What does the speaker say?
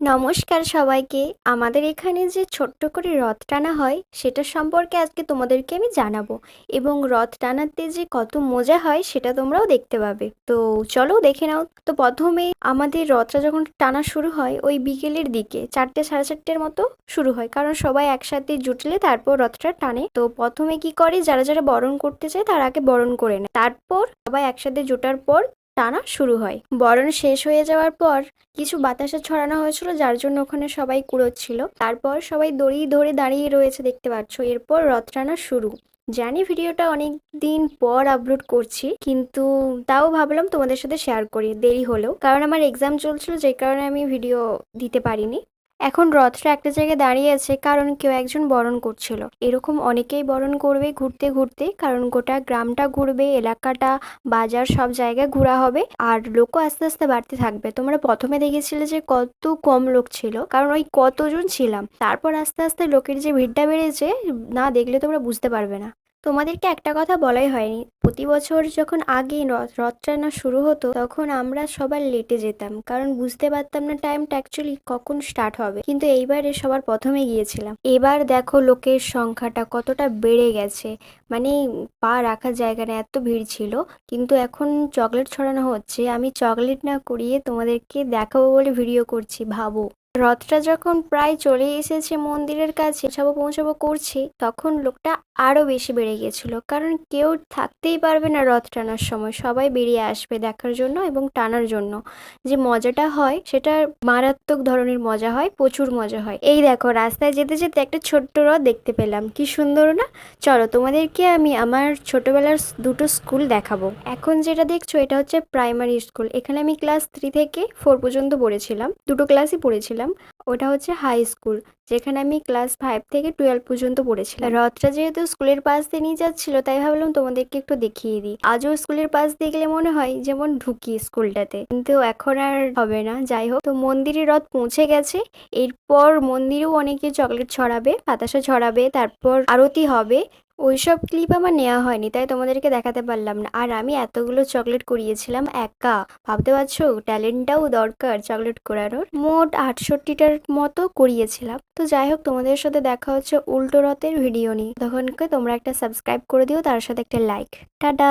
নমস্কার সবাইকে। আমাদের এখানে যে ছোট্ট করে রথ টানা হয়, সেটা সম্পর্কে আজকে তোমাদেরকে আমি জানাব এবং রথ টানাতে যে কত মজা হয়, সেটা তোমরাও দেখতে পাবে। তো চলো দেখে নাও। তো প্রথমে আমাদের রথটা যখন টানা শুরু হয়, ওই বিকেলের দিকে চারটে সাড়ে চারটের মতো শুরু হয়, কারণ সবাই একসাথে জুটলে তারপর রথটা টানে। তো প্রথমে কি করে, যারা যারা বরণ করতে চায়, তার আগে বরণ করে নেয়। তারপর সবাই একসাথে জোটার পর টানা শুরু হয়। বরণ শেষ হয়ে যাওয়ার পর কিছু বাতাসে ছড়ানো হয়েছিল যার জন্য ওখানে সবাই কুড়োচ্ছিল। তারপর সবাই দড়ি ধরে দাঁড়িয়ে রয়েছে দেখতে পাচ্ছ। এরপর রথ টানা শুরু। জানি ভিডিওটা অনেক দিন পর আপলোড করছি, কিন্তু তাও ভাবলাম তোমাদের সাথে শেয়ার করি। দেরি হলেও। কারণ আমার এক্সাম চলছিল, যে কারণে আমি ভিডিও দিতে পারিনি। এখন রথটা একটা জায়গায় দাঁড়িয়ে আছে কারণ কেউ একজন বরণ করছিল। এরকম অনেকেই বরণ করবে ঘুরতে ঘুরতে, কারণ গোটা গ্রামটা ঘুরবে, এলাকাটা, বাজার সব জায়গায় ঘোরা হবে আর লোকও আস্তে আস্তে বাড়তে থাকবে। তোমরা প্রথমে দেখেছিলে যে কত কম লোক ছিল, কারণ ওই কতজন ছিলাম। তারপর আস্তে আস্তে লোকের যে ভিড়টা বেড়েছে, না দেখলে তোমরা বুঝতে পারবে না। তোমাদেরকে একটা কথা বলাই হয়নি। প্রতি বছর যখন আগে রথ টানা শুরু হতো, তখন আমরা সবার লেটে যেতাম। কারণ বুঝতে পারতাম না টাইমটা অ্যাকচুয়ালি কখন স্টার্ট হবে। কিন্তু এইবারে সবার প্রথমে গিয়েছিলাম। এবার দেখো লোকের সংখ্যাটা কতটা বেড়ে গেছে। মানে পা রাখার জায়গা না এত ভিড় ছিল। কিন্তু এখন চকলেট ছড়ানো হচ্ছে। আমি চকলেট না করিয়ে তোমাদেরকে দেখাবো বলে ভিডিও করছি। ভাবো। রথটা যখন প্রায় চলে এসেছে মন্দিরের কাছে, পৌঁছাবো পৌঁছাবো করছে, তখন লোকটা আরও বেশি বেড়ে গেছিল। কারণ কেউ থাকতেই পারবে না রথ টানার সময়। সবাই বেরিয়ে আসবে দেখার জন্য এবং টানার জন্য। যে মজাটা হয়, সেটা মারাত্মক ধরনের মজা হয়, প্রচুর মজা হয়। এই দেখো, রাস্তায় যেতে যেতে একটা ছোট্ট রথ দেখতে পেলাম। কি সুন্দর, না? চলো, তোমাদেরকে আমি আমার ছোটবেলার দুটো স্কুল দেখাবো। এখন যেটা দেখছ, এটা হচ্ছে প্রাইমারি স্কুল এখানে আমি ক্লাস থ্রি থেকে ফোর পর্যন্ত পড়েছিলাম। দুটো ক্লাসই পড়েছিলাম। koyalım. ওটা হচ্ছে হাই স্কুল যেখানে আমি ক্লাস ফাইভ থেকে টুয়েলভ পর্যন্ত পড়েছিলাম। রথটা যেহেতু স্কুলের পাশ দিয়ে নিয়ে যাচ্ছিল, তাই ভাবলাম তোমাদেরকে একটু দেখিয়ে দিই। আজও স্কুলের পাশ দিয়ে গেলে মনে হয় যেমন ঢুকি স্কুলটাতে কিন্তু এখন আর হবে না, যাই হোক। তো মন্দিরে রথ পৌঁছে গেছে, এরপর মন্দিরেও অনেকে চকলেট ছড়াবে বাতাসা ছড়াবে, তারপর আরতি হবে। ওইসব ক্লিপ আমার নেওয়া হয়নি, তাই তোমাদেরকে দেখাতে পারলাম না। আর আমি এতগুলো চকলেট করিয়েছিলাম একা। ভাবতে পারছ? ট্যালেন্টটাও দরকার চকলেট করানোর। মোট আটষট্টিটার মতো করিয়েছিলাম। তো যাই হোক তোমাদের সাথে দেখা হচ্ছে উল্টো রথের ভিডিও নিয়ে। তখনকে তোমরা একটা সাবস্ক্রাইব করে দিও, তার সাথে একটা লাইক টাটা!